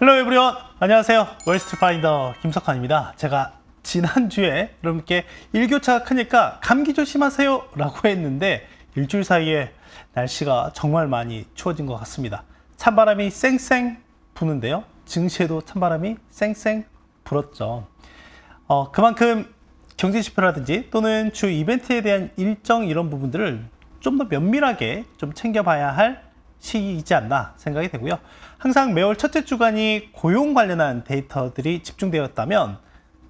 헬로 에브리원 안녕하세요. 월스트 파인더 김석환입니다. 제가 지난주에 여러분께 일교차가 크니까 감기 조심하세요 라고 했는데 일주일 사이에 날씨가 정말 많이 추워진 것 같습니다. 찬바람이 쌩쌩 부는데요. 증시에도 찬바람이 쌩쌩 불었죠. 어, 그만큼 경제 지표라든지 또는 주 이벤트에 대한 일정 이런 부분들을 좀 더 면밀하게 좀 챙겨봐야 할 시기이지 않나 생각이 되고요. 항상 매월 첫째 주간이 고용 관련한 데이터들이 집중되었다면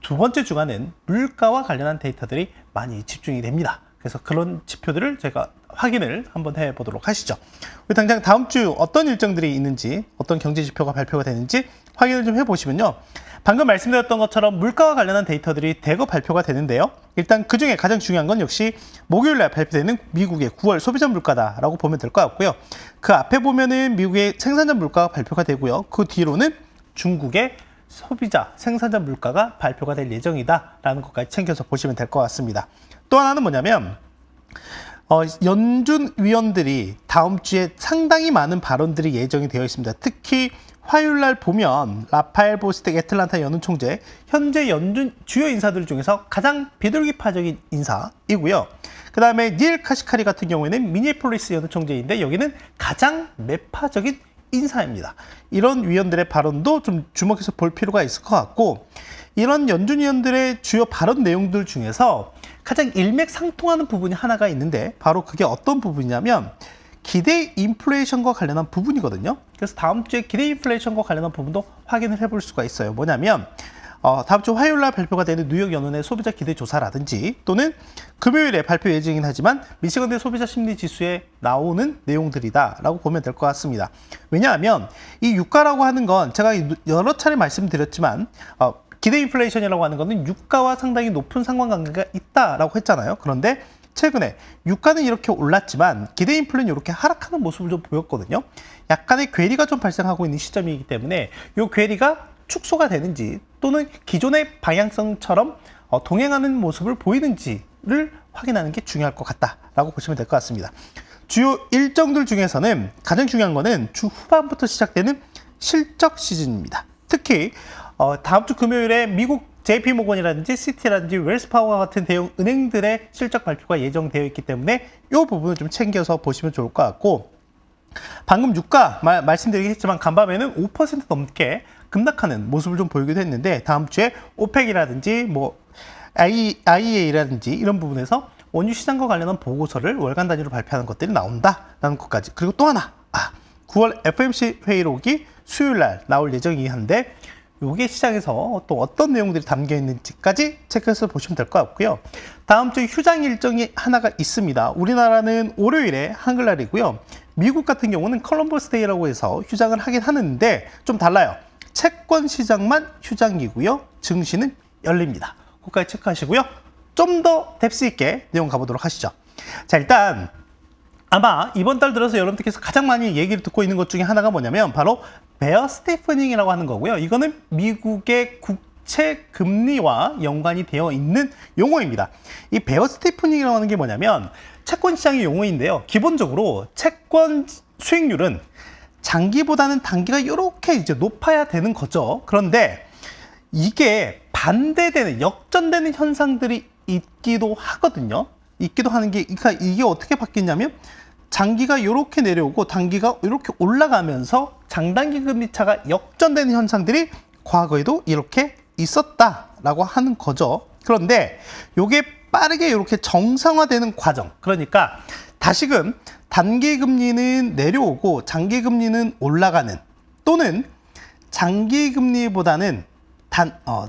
두 번째 주간은 물가와 관련한 데이터들이 많이 집중이 됩니다. 그래서 그런 지표들을 제가 확인을 한번 해보도록 하시죠. 우리 당장 다음 주 어떤 일정들이 있는지, 어떤 경제 지표가 발표가 되는지 확인을 좀 해보시면요. 방금 말씀드렸던 것처럼 물가와 관련한 데이터들이 대거 발표가 되는데요. 일단 그 중에 가장 중요한 건 역시 목요일 날 발표되는 미국의 9월 소비자 물가다라고 보면 될 것 같고요. 그 앞에 보면은 미국의 생산자 물가가 발표가 되고요. 그 뒤로는 중국의 소비자 생산자 물가가 발표가 될 예정이다라는 것까지 챙겨서 보시면 될 것 같습니다. 또 하나는 뭐냐면 어, 연준 위원들이 다음 주에 상당히 많은 발언들이 예정이 되어 있습니다. 특히 화요일 날 보면 라파엘 보스텍 애틀란타 연은 총재 현재 연준 주요 인사들 중에서 가장 비둘기파적인 인사이고요. 그 다음에 닐 카시카리 같은 경우에는 미니폴리스 연은 총재인데 여기는 가장 매파적인 인사입니다. 이런 위원들의 발언도 좀 주목해서 볼 필요가 있을 것 같고 이런 연준 위원들의 주요 발언 내용들 중에서 가장 일맥상통하는 부분이 하나가 있는데 바로 그게 어떤 부분이냐면 기대 인플레이션과 관련한 부분이거든요. 그래서 다음 주에 기대 인플레이션과 관련한 부분도 확인을 해볼 수가 있어요. 뭐냐면 어, 다음 주 화요일 날 발표가 되는 뉴욕 연은의 소비자 기대 조사라든지 또는 금요일에 발표 예정이긴 하지만 미시건대 소비자 심리 지수에 나오는 내용들이다라고 보면 될 것 같습니다. 왜냐하면 이 유가라고 하는 건 제가 여러 차례 말씀드렸지만 어, 기대 인플레이션이라고 하는 것은 유가와 상당히 높은 상관관계가 있다라고 했잖아요. 그런데 최근에 유가는 이렇게 올랐지만 기대 인플레는 이렇게 하락하는 모습을 좀 보였거든요. 약간의 괴리가 좀 발생하고 있는 시점이기 때문에 이 괴리가 축소가 되는지 또는 기존의 방향성처럼 어, 동행하는 모습을 보이는지를 확인하는 게 중요할 것 같다라고 보시면 될 것 같습니다. 주요 일정들 중에서는 가장 중요한 거는 주 후반부터 시작되는 실적 시즌입니다. 특히 어, 다음 주 금요일에 미국 JP 모건이라든지 시티라든지 웰스파워 같은 대형 은행들의 실적 발표가 예정되어 있기 때문에 이 부분을 좀 챙겨서 보시면 좋을 것 같고 방금 유가 말, 말씀드리긴 했지만 간밤에는 5% 넘게 급락하는 모습을 좀 보이기도 했는데 다음 주에 오펙이라든지 뭐 IEA라든지 이런 부분에서 원유 시장과 관련한 보고서를 월간 단위로 발표하는 것들이 나온다라는 것까지. 그리고 또 하나. 아, 9월 FMC 회의록이 수요일 날 나올 예정이긴 한데 요게 시장에서 또 어떤 내용들이 담겨 있는지까지 체크해서 보시면 될 것 같고요. 다음 주 휴장 일정이 하나가 있습니다. 우리나라는 월요일에 한글날이고요. 미국 같은 경우는 컬럼버스 데이라고 해서 휴장을 하긴 하는데 좀 달라요. 채권 시장만 휴장이고요. 증시는 열립니다. 그까지 체크하시고요. 좀 더 뎁스 있게 내용 가보도록 하시죠. 자, 일단 아마 이번 달 들어서 여러분들께서 가장 많이 얘기를 듣고 있는 것 중에 하나가 뭐냐면 바로 베어 스테이프닝이라고 하는 거고요. 이거는 미국의 국채 금리와 연관이 되어 있는 용어입니다. 이 베어 스테이프닝이라고 하는 게 뭐냐면 채권 시장의 용어인데요. 기본적으로 채권 수익률은 장기보다는 단기가 이렇게 이제 높아야 되는 거죠. 그런데 이게 반대되는 역전되는 현상들이 있기도 하거든요. 있기도 하는 게 그러니까 이게 어떻게 바뀌냐면 장기가 이렇게 내려오고 단기가 이렇게 올라가면서 장단기 금리 차가 역전되는 현상들이 과거에도 이렇게 있었다라고 하는 거죠. 그런데 이게 빠르게 이렇게 정상화되는 과정. 그러니까 다시금 단기 금리는 내려오고 장기 금리는 올라가는 또는 장기 금리보다는 단 어,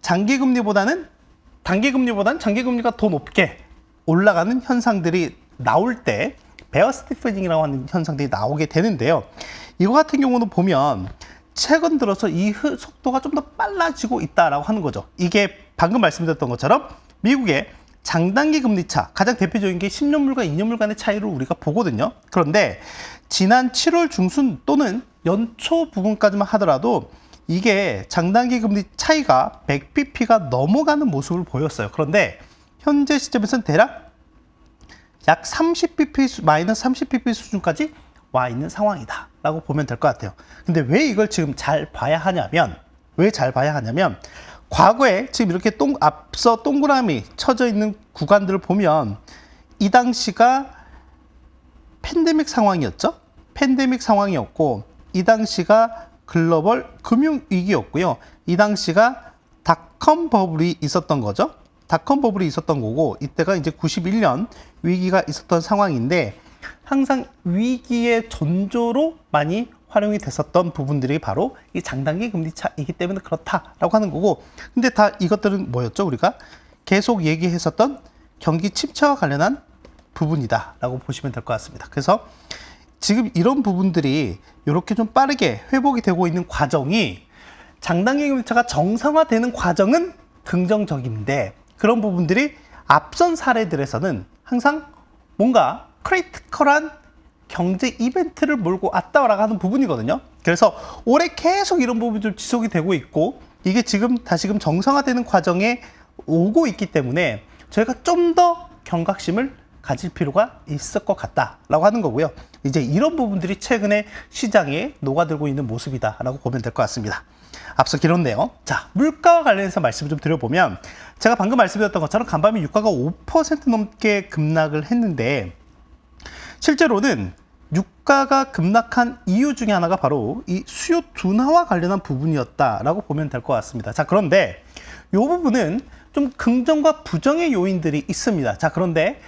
장기 금리보다는 단기 금리보다는 장기 금리가 더 높게 올라가는 현상들이 나올 때 베어 스티프닝이라고 하는 현상들이 나오게 되는데요. 이거 같은 경우는 보면 최근 들어서 이 속도가 좀 더 빨라지고 있다라고 하는 거죠. 이게 방금 말씀드렸던 것처럼 미국의 장단기 금리차 가장 대표적인 게 10년물과 2년물 간의 차이를 우리가 보거든요. 그런데 지난 7월 중순 또는 연초 부분까지만 하더라도 이게 장단기 금리 차이가 100bp가 넘어가는 모습을 보였어요. 그런데 현재 시점에서는 대략 약 30bp, 마이너스 30bp 수준까지 와 있는 상황이다 라고 보면 될 것 같아요. 근데 왜 이걸 지금 잘 봐야 하냐면 왜 잘 봐야 하냐면 과거에 지금 이렇게 동 앞서 동그라미 쳐져 있는 구간들을 보면 이 당시가 팬데믹 상황이었죠. 팬데믹 상황이었고 이 당시가 글로벌 금융 위기였고요. 이 당시가 닷컴 버블이 있었던 거죠. 닷컴 버블이 있었던 거고 이때가 이제 91년 위기가 있었던 상황인데 항상 위기의 전조로 많이 활용이 됐었던 부분들이 바로 이 장단기 금리 차이기 때문에 그렇다라고 하는 거고 근데 다 이것들은 뭐였죠 우리가 계속 얘기했었던 경기 침체와 관련한 부분이다라고 보시면 될 것 같습니다. 그래서 지금 이런 부분들이 이렇게 좀 빠르게 회복이 되고 있는 과정이 장단기 금리차가 정상화되는 과정은 긍정적인데 그런 부분들이 앞선 사례들에서는 항상 뭔가 크리티컬한 경제 이벤트를 몰고 왔다라고 하는 부분이거든요. 그래서 올해 계속 이런 부분이 좀 지속이 되고 있고 이게 지금 다시금 정상화되는 과정에 오고 있기 때문에 저희가 좀 더 경각심을 가질 필요가 있을 것 같다라고 하는 거고요. 이제 이런 부분들이 최근에 시장에 녹아들고 있는 모습이다라고 보면 될 것 같습니다. 앞서 길었네요. 자, 물가와 관련해서 말씀을 좀 드려보면 제가 방금 말씀드렸던 것처럼 간밤에 유가가 5% 넘게 급락을 했는데 실제로는 유가가 급락한 이유 중에 하나가 바로 이 수요 둔화와 관련한 부분이었다라고 보면 될 것 같습니다. 자, 그런데 이 부분은 좀 긍정과 부정의 요인들이 있습니다. 자, 그런데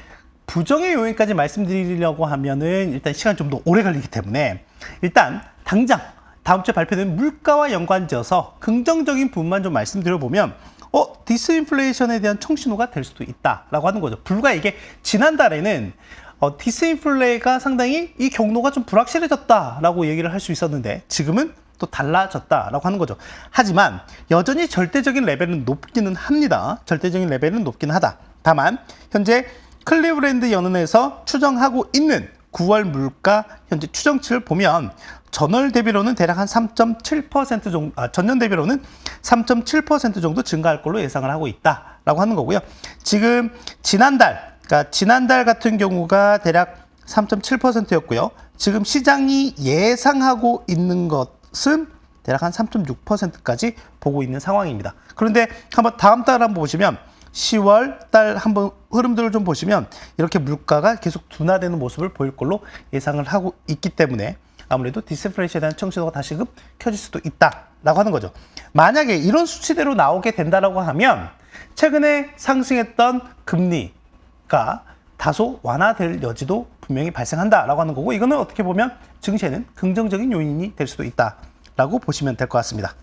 부정의 요인까지 말씀드리려고 하면은 일단 시간이 좀 더 오래 걸리기 때문에 일단 당장 다음 주에 발표되는 물가와 연관지어서 긍정적인 부분만 좀 말씀드려보면 어, 디스인플레이션에 대한 청신호가 될 수도 있다라고 하는 거죠. 불과 이게 지난달에는 어, 디스인플레가 상당히 이 경로가 좀 불확실해졌다라고 얘기를 할 수 있었는데 지금은 또 달라졌다라고 하는 거죠. 하지만 여전히 절대적인 레벨은 높기는 합니다. 절대적인 레벨은 높기는 하다. 다만 현재 클리브랜드 연은에서 추정하고 있는 9월 물가 현재 추정치를 보면 전월 대비로는 대략 한 3.7% 정도, 아, 전년 대비로는 3.7% 정도 증가할 걸로 예상을 하고 있다라고 하는 거고요. 지금 지난달, 그러니까 지난달 같은 경우가 대략 3.7%였고요. 지금 시장이 예상하고 있는 것은 대략 한 3.6%까지 보고 있는 상황입니다. 그런데 한번 다음 달 한번 보시면 10월 달 한번 흐름들을 좀 보시면 이렇게 물가가 계속 둔화되는 모습을 보일 걸로 예상을 하고 있기 때문에 아무래도 디스플레이션에 대한 청신호가 다시금 켜질 수도 있다라고 하는 거죠. 만약에 이런 수치대로 나오게 된다라고 하면 최근에 상승했던 금리가 다소 완화될 여지도 분명히 발생한다라고 하는 거고 이거는 어떻게 보면 증시에는 긍정적인 요인이 될 수도 있다라고 보시면 될 것 같습니다.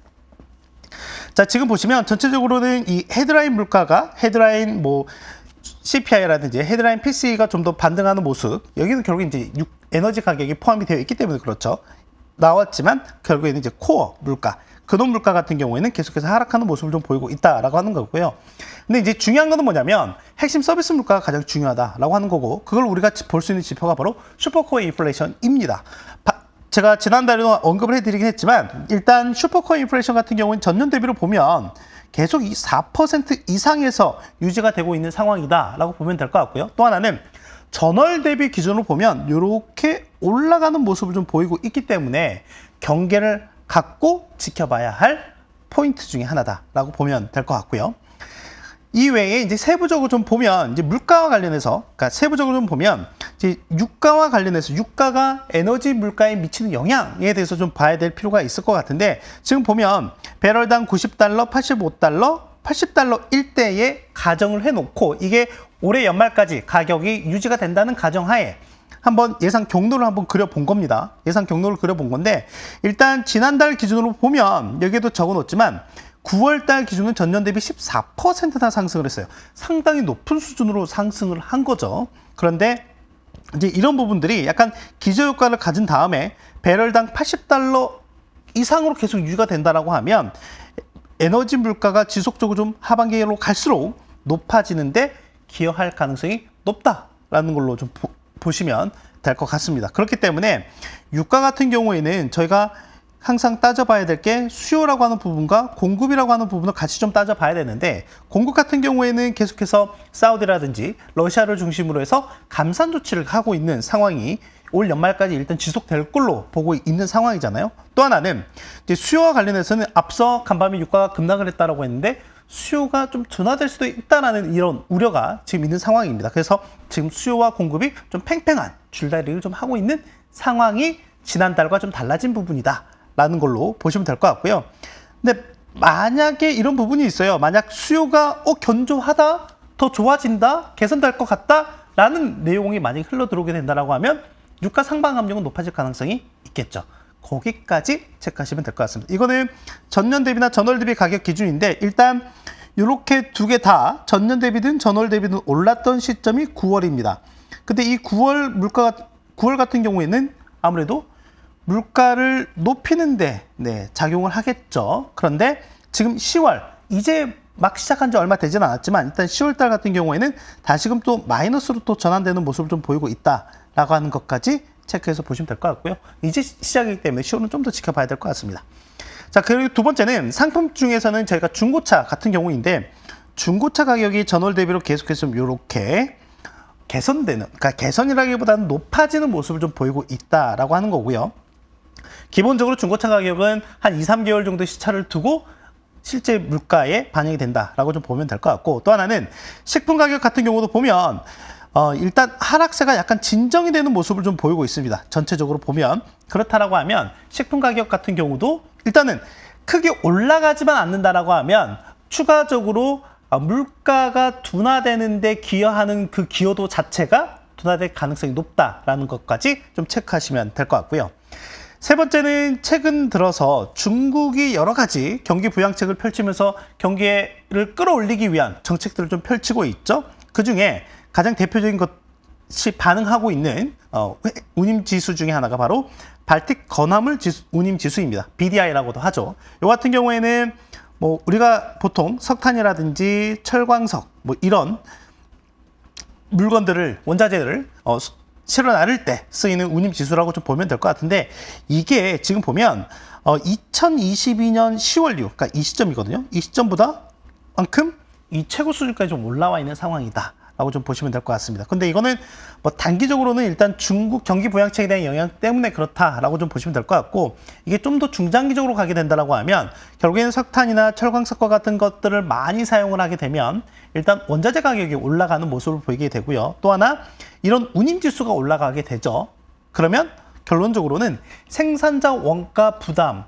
자, 지금 보시면 전체적으로는 이 헤드라인 물가가 헤드라인 뭐 CPI라든지 헤드라인 PC가 좀 더 반등하는 모습. 여기는 결국 이제 육- 에너지 가격이 포함이 되어 있기 때문에 그렇죠. 나왔지만 결국에는 이제 코어 물가, 근원 물가 같은 경우에는 계속해서 하락하는 모습을 좀 보이고 있다라고 하는 거고요. 근데 이제 중요한 거는 뭐냐면 핵심 서비스 물가가 가장 중요하다라고 하는 거고 그걸 우리가 볼 수 있는 지표가 바로 슈퍼코어 인플레이션입니다. 바- 제가 지난달에도 언급을 해드리긴 했지만 일단 슈퍼코어 인플레이션 같은 경우는 전년 대비로 보면 계속 이 4% 이상에서 유지가 되고 있는 상황이다라고 보면 될 것 같고요. 또 하나는 전월 대비 기준으로 보면 이렇게 올라가는 모습을 좀 보이고 있기 때문에 경계를 갖고 지켜봐야 할 포인트 중에 하나다라고 보면 될 것 같고요. 이외에 이제 세부적으로 좀 보면 이제 물가와 관련해서 그러니까 세부적으로 좀 보면 이제 유가와 관련해서 유가가 에너지 물가에 미치는 영향에 대해서 좀 봐야 될 필요가 있을 것 같은데 지금 보면 배럴당 90달러, 85달러, 80달러 일대에 가정을 해놓고 이게 올해 연말까지 가격이 유지가 된다는 가정하에 한번 예상 경로를 한번 그려본 겁니다. 예상 경로를 그려본 건데 일단 지난달 기준으로 보면 여기에도 적어놓지만 9월달 기준은 전년 대비 14%나 상승을 했어요. 상당히 높은 수준으로 상승을 한 거죠. 그런데 이제 이런 부분들이 약간 기저효과를 가진 다음에 배럴당 80달러 이상으로 계속 유지가 된다라고 하면 에너지 물가가 지속적으로 좀 하반기로 갈수록 높아지는데 기여할 가능성이 높다라는 걸로 좀 보, 시면 될 것 같습니다. 그렇기 때문에 유가 같은 경우에는 저희가 항상 따져봐야 될 게 수요라고 하는 부분과 공급이라고 하는 부분을 같이 좀 따져봐야 되는데 공급 같은 경우에는 계속해서 사우디라든지 러시아를 중심으로 해서 감산 조치를 하고 있는 상황이 올 연말까지 일단 지속될 걸로 보고 있는 상황이잖아요. 또 하나는 이제 수요와 관련해서는 앞서 간밤에 유가가 급락을 했다라고 했는데 수요가 좀 둔화될 수도 있다라는 이런 우려가 지금 있는 상황입니다. 그래서 지금 수요와 공급이 좀 팽팽한 줄다리기를 좀 하고 있는 상황이 지난달과 좀 달라진 부분이다 라는 걸로 보시면 될 것 같고요. 근데 만약에 이런 부분이 있어요. 만약 수요가 어 견조하다, 더 좋아진다, 개선될 것 같다 라는 내용이 만약 흘러 들어오게 된다라고 하면 유가 상방 압력은 높아질 가능성이 있겠죠. 거기까지 체크하시면 될 것 같습니다. 이거는 전년 대비나 전월 대비 가격 기준인데 일단 이렇게 두 개 다 전년 대비든 전월 대비든 올랐던 시점이 9월입니다. 근데 이 9월 물가가 9월 같은 경우에는 아무래도 물가를 높이는데 네, 작용을 하겠죠. 그런데 지금 10월 이제 막 시작한 지 얼마 되지는 않았지만 일단 10월 달 같은 경우에는 다시금 또 마이너스로 또 전환되는 모습을 좀 보이고 있다라고 하는 것까지 체크해서 보시면 될 것 같고요. 이제 시작이기 때문에 10월은 좀 더 지켜봐야 될 것 같습니다. 자, 그리고 두 번째는 상품 중에서는 저희가 중고차 같은 경우인데 중고차 가격이 전월 대비로 계속해서 이렇게 개선되는, 그러니까 개선이라기보다는 높아지는 모습을 좀 보이고 있다라고 하는 거고요. 기본적으로 중고차 가격은 한 2, 3개월 정도 시차를 두고 실제 물가에 반영이 된다라고 좀 보면 될 것 같고 또 하나는 식품 가격 같은 경우도 보면 어, 일단 하락세가 약간 진정이 되는 모습을 좀 보이고 있습니다. 전체적으로 보면 그렇다라고 하면 식품 가격 같은 경우도 일단은 크게 올라가지만 않는다라고 하면 추가적으로 어, 물가가 둔화되는데 기여하는 그 기여도 자체가 둔화될 가능성이 높다라는 것까지 좀 체크하시면 될 것 같고요. 세 번째는 최근 들어서 중국이 여러 가지 경기 부양책을 펼치면서 경기를 끌어올리기 위한 정책들을 좀 펼치고 있죠. 그 중에 가장 대표적인 것이 반응하고 있는 어, 운임 지수 중에 하나가 바로 발틱 건화물 지수, 운임 지수입니다. BDI라고도 하죠. 이 같은 경우에는 뭐 우리가 보통 석탄이라든지 철광석 뭐 이런 물건들을 원자재를 어, 실어 나를 때 쓰이는 운임 지수라고 좀 보면 될 것 같은데 이게 지금 보면 어, 2022년 10월 이후 그러니까 이 시점이거든요. 이 시점보다 만큼 이 최고 수준까지 좀 올라와 있는 상황이다. 라고 좀 보시면 될 것 같습니다. 근데 이거는 뭐 단기적으로는 일단 중국 경기 부양책에 대한 영향 때문에 그렇다라고 좀 보시면 될 것 같고 이게 좀 더 중장기적으로 가게 된다라고 하면 결국에는 석탄이나 철광석과 같은 것들을 많이 사용을 하게 되면 일단 원자재 가격이 올라가는 모습을 보이게 되고요. 또 하나 이런 운임 지수가 올라가게 되죠. 그러면 결론적으로는 생산자 원가 부담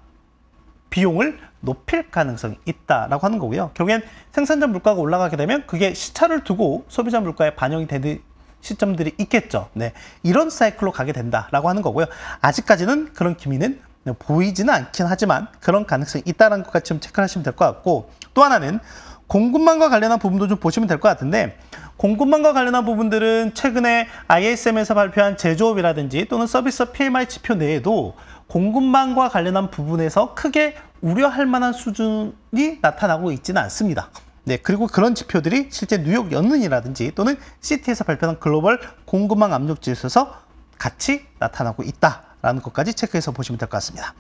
비용을 높일 가능성이 있다라고 하는 거고요. 결국엔 생산자 물가가 올라가게 되면 그게 시차를 두고 소비자 물가에 반영이 되는 시점들이 있겠죠. 네. 이런 사이클로 가게 된다라고 하는 거고요. 아직까지는 그런 기미는 보이지는 않긴 하지만 그런 가능성이 있다는 것까지 좀 체크를 하시면 될 것 같고 또 하나는 공급망과 관련한 부분도 좀 보시면 될 것 같은데 공급망과 관련한 부분들은 최근에 ISM에서 발표한 제조업이라든지 또는 서비스 PMI 지표 내에도 공급망과 관련한 부분에서 크게 우려할 만한 수준이 나타나고 있지는 않습니다. 네, 그리고 그런 지표들이 실제 뉴욕 연은이라든지 또는 시티에서 발표한 글로벌 공급망 압력 지수에서 같이 나타나고 있다라는 것까지 체크해서 보시면 될 것 같습니다.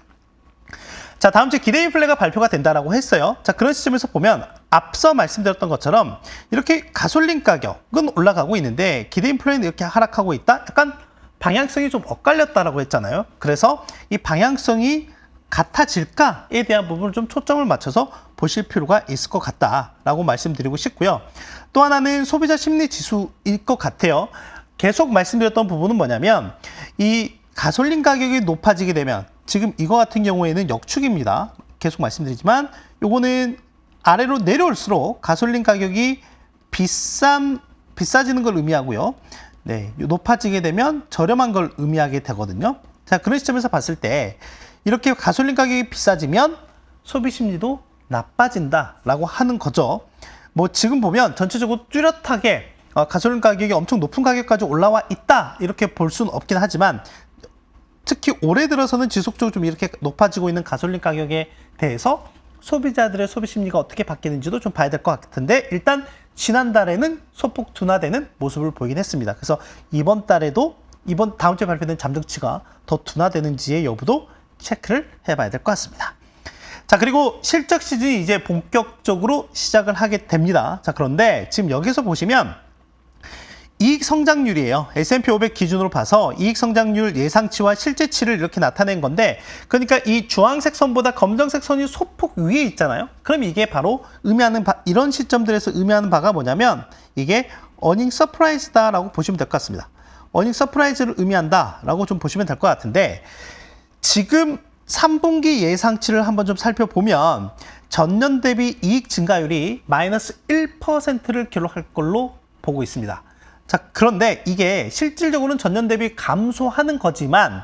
자, 다음 주 기대 인플레가 발표가 된다라고 했어요. 자, 그런 시점에서 보면 앞서 말씀드렸던 것처럼 이렇게 가솔린 가격은 올라가고 있는데 기대 인플레는 이렇게 하락하고 있다. 약간 방향성이 좀 엇갈렸다라고 했잖아요. 그래서 이 방향성이 같아질까에 대한 부분을 좀 초점을 맞춰서 보실 필요가 있을 것 같다라고 말씀드리고 싶고요. 또 하나는 소비자 심리 지수일 것 같아요. 계속 말씀드렸던 부분은 뭐냐면 이 가솔린 가격이 높아지게 되면 지금 이거 같은 경우에는 역축입니다. 계속 말씀드리지만 요거는 아래로 내려올수록 가솔린 가격이 비싼 비싸지는 걸 의미하고요. 네, 높아지게 되면 저렴한 걸 의미하게 되거든요. 자, 그런 시점에서 봤을 때 이렇게 가솔린 가격이 비싸지면 소비 심리도 나빠진다라고 하는 거죠. 뭐 지금 보면 전체적으로 뚜렷하게 어, 가솔린 가격이 엄청 높은 가격까지 올라와 있다 이렇게 볼 수는 없긴 하지만 특히 올해 들어서는 지속적으로 좀 이렇게 높아지고 있는 가솔린 가격에 대해서 소비자들의 소비 심리가 어떻게 바뀌는지도 좀 봐야 될 것 같은데 일단 지난달에는 소폭 둔화되는 모습을 보이긴 했습니다. 그래서 이번 달에도 이번 다음 주에 발표된 잠정치가 더 둔화되는지의 여부도 체크를 해봐야 될 것 같습니다. 자, 그리고 실적 시즌이 이제 본격적으로 시작을 하게 됩니다. 자, 그런데 지금 여기서 보시면 이익 성장률이에요. S&P 500 기준으로 봐서 이익 성장률 예상치와 실제치를 이렇게 나타낸 건데 그러니까 이 주황색 선보다 검정색 선이 소폭 위에 있잖아요. 그럼 이게 바로 의미하는 바, 이런 시점들에서 의미하는 바가 뭐냐면 이게 어닝 서프라이즈다라고 보시면 될 것 같습니다. 어닝 서프라이즈를 의미한다라고 좀 보시면 될 것 같은데 지금 3분기 예상치를 한번 좀 살펴보면 전년 대비 이익 증가율이 마이너스 1%를 기록할 걸로 보고 있습니다. 자, 그런데 이게 실질적으로는 전년 대비 감소하는 거지만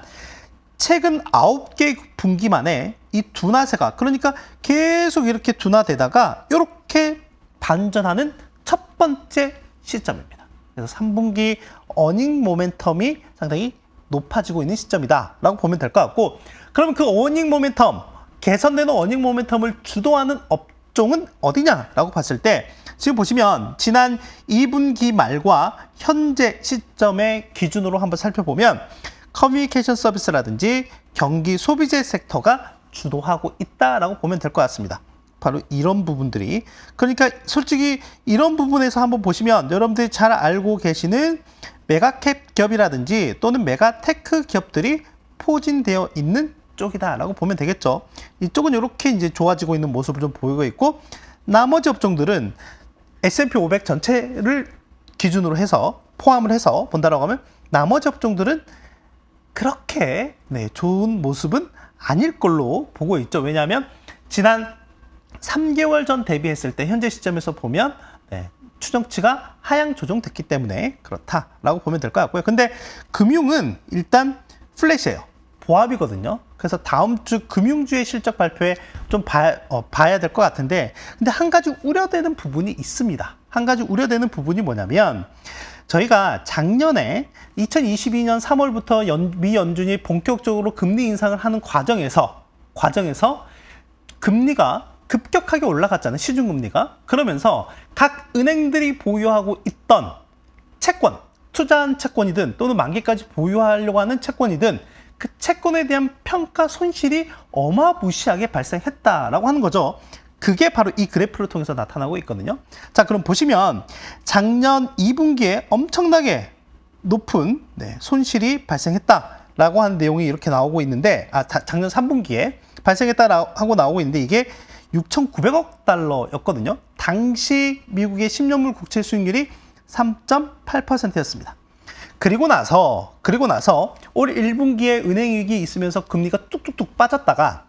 최근 9개 분기 만에 이 둔화세가 그러니까 계속 이렇게 둔화되다가 이렇게 반전하는 첫 번째 시점입니다. 그래서 3분기 어닝 모멘텀이 상당히 높아지고 있는 시점이다라고 보면 될 것 같고 그러면 그 어닝 모멘텀 개선되는 어닝 모멘텀을 주도하는 업종은 어디냐라고 봤을 때 지금 보시면 지난 2분기 말과 현재 시점의 기준으로 한번 살펴보면 커뮤니케이션 서비스라든지 경기 소비재 섹터가 주도하고 있다라고 보면 될 것 같습니다. 바로 이런 부분들이 그러니까 솔직히 이런 부분에서 한번 보시면 여러분들이 잘 알고 계시는 메가캡 기업이라든지 또는 메가테크 기업들이 포진되어 있는 쪽이다라고 보면 되겠죠. 이쪽은 이렇게 이제 좋아지고 있는 모습을 좀 보이고 있고 나머지 업종들은 S&P 500 전체를 기준으로 해서 포함을 해서 본다라고 하면 나머지 업종들은 그렇게 네, 좋은 모습은 아닐 걸로 보고 있죠. 왜냐하면 지난 3개월 전 대비했을 때 현재 시점에서 보면 네, 추정치가 하향 조정됐기 때문에 그렇다라고 보면 될 것 같고요. 근데 금융은 일단 플랫이에요. 보합이거든요. 그래서 다음 주 금융주의 실적 발표에 좀 봐, 어, 봐야 될 것 같은데, 근데 한 가지 우려되는 부분이 있습니다. 한 가지 우려되는 부분이 뭐냐면, 저희가 작년에 2022년 3월부터 연, 미 연준이 본격적으로 금리 인상을 하는 과정에서, 과정에서 금리가 급격하게 올라갔잖아요. 시중금리가. 그러면서 각 은행들이 보유하고 있던 채권, 투자한 채권이든 또는 만기까지 보유하려고 하는 채권이든 그 채권에 대한 평가 손실이 어마무시하게 발생했다라고 하는 거죠. 그게 바로 이 그래프를 통해서 나타나고 있거든요. 자, 그럼 보시면 작년 2분기에 엄청나게 높은 네, 손실이 발생했다라고 하는 내용이 이렇게 나오고 있는데, 아, 다, 작년 3분기에 발생했다라고 나오고 있는데 이게 6,900억 달러였거든요. 당시 미국의 10년물 국채 수익률이 3.8%였습니다. 그리고 나서 그리고 나서 올 1분기에 은행 위기 있으면서 금리가 뚝뚝뚝 빠졌다가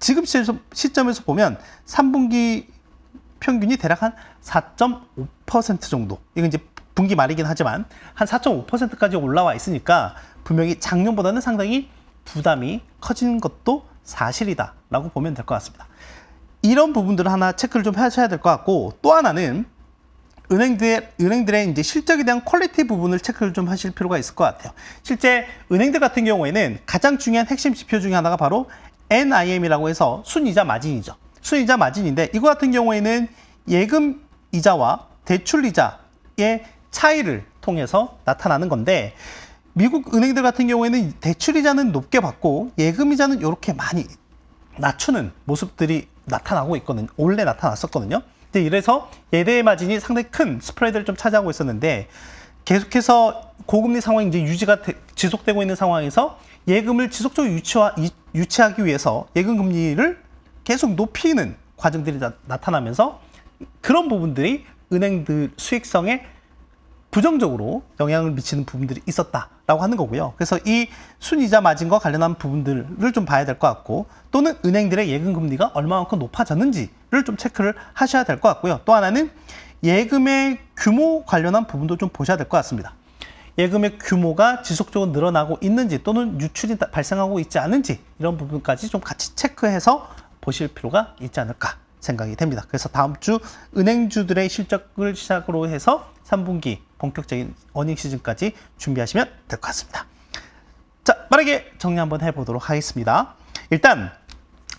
지금 시점에서 보면 3분기 평균이 대략 한 4.5% 정도. 이건 이제 분기 말이긴 하지만 한 4.5%까지 올라와 있으니까 분명히 작년보다는 상당히 부담이 커진 것도 사실이다라고 보면 될 것 같습니다. 이런 부분들을 하나 체크를 좀 하셔야 될 것 같고 또 하나는 은행들, 은행들의 이제 실적에 대한 퀄리티 부분을 체크를 좀 하실 필요가 있을 것 같아요. 실제 은행들 같은 경우에는 가장 중요한 핵심 지표 중에 하나가 바로 NIM이라고 해서 순이자 마진이죠. 순이자 마진인데 이거 같은 경우에는 예금 이자와 대출 이자의 차이를 통해서 나타나는 건데 미국 은행들 같은 경우에는 대출 이자는 높게 받고 예금 이자는 이렇게 많이 낮추는 모습들이 나타나고 있거든요. 원래 나타났었거든요. 근데 이래서 예대 마진이 상당히 큰 스프레드를 좀 차지하고 있었는데 계속해서 고금리 상황이 이제 유지가 되, 지속되고 있는 상황에서 예금을 지속적으로 유치화, 유치하기 위해서 예금 금리를 계속 높이는 과정들이 나, 나타나면서 그런 부분들이 은행들 수익성에 부정적으로 영향을 미치는 부분들이 있었다라고 하는 거고요. 그래서 이 순이자 마진과 관련한 부분들을 좀 봐야 될 것 같고 또는 은행들의 예금 금리가 얼마만큼 높아졌는지를 좀 체크를 하셔야 될 것 같고요. 또 하나는 예금의 규모 관련한 부분도 좀 보셔야 될 것 같습니다. 예금의 규모가 지속적으로 늘어나고 있는지 또는 유출이 발생하고 있지 않은지 이런 부분까지 좀 같이 체크해서 보실 필요가 있지 않을까 생각이 됩니다. 그래서 다음 주 은행주들의 실적을 시작으로 해서 3분기 본격적인 어닝 시즌까지 준비하시면 될 것 같습니다. 자, 빠르게 정리 한번 해보도록 하겠습니다. 일단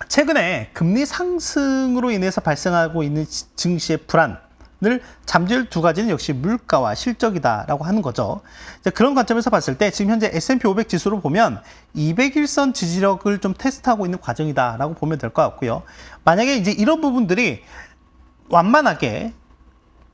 최근에 금리 상승으로 인해서 발생하고 있는 증시의 불안 잠재울 두 가지는 역시 물가와 실적이다라고 하는 거죠. 그런 관점에서 봤을 때 지금 현재 S&P 500 지수로 보면 200일선 지지력을 좀 테스트하고 있는 과정이다라고 보면 될 것 같고요. 만약에 이제 이런 부분들이 완만하게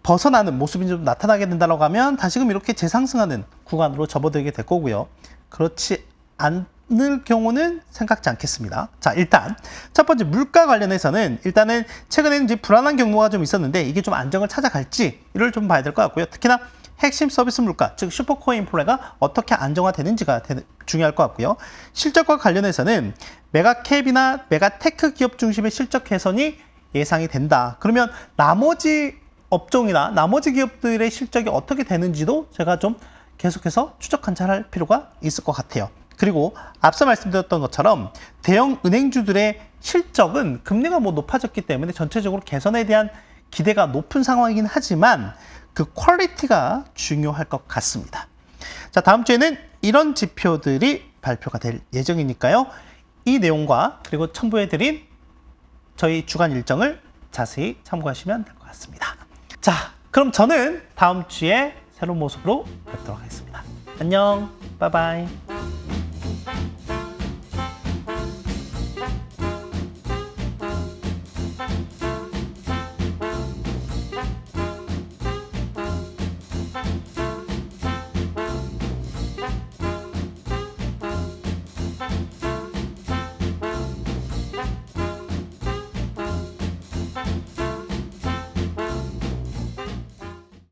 벗어나는 모습이 좀 나타나게 된다고 하면 다시금 이렇게 재상승하는 구간으로 접어들게 될 거고요. 그렇지 않 을 경우는 생각지 않겠습니다. 자, 일단 첫 번째 물가 관련해서는 일단은 최근에는 이제 불안한 경로가 좀 있었는데 이게 좀 안정을 찾아갈지를 좀 봐야 될 것 같고요. 특히나 핵심 서비스 물가, 즉 슈퍼코어 인플레가 어떻게 안정화되는지가 되- 중요할 것 같고요. 실적과 관련해서는 메가캡이나 메가테크 기업 중심의 실적 개선이 예상이 된다. 그러면 나머지 업종이나 나머지 기업들의 실적이 어떻게 되는지도 제가 좀 계속해서 추적 관찰할 필요가 있을 것 같아요. 그리고 앞서 말씀드렸던 것처럼 대형 은행주들의 실적은 금리가 뭐 높아졌기 때문에 전체적으로 개선에 대한 기대가 높은 상황이긴 하지만 그 퀄리티가 중요할 것 같습니다. 자, 다음 주에는 이런 지표들이 발표가 될 예정이니까요. 이 내용과 그리고 첨부해드린 저희 주간 일정을 자세히 참고하시면 될 것 같습니다. 자, 그럼 저는 다음 주에 새로운 모습으로 뵙도록 하겠습니다. 안녕, 바이바이.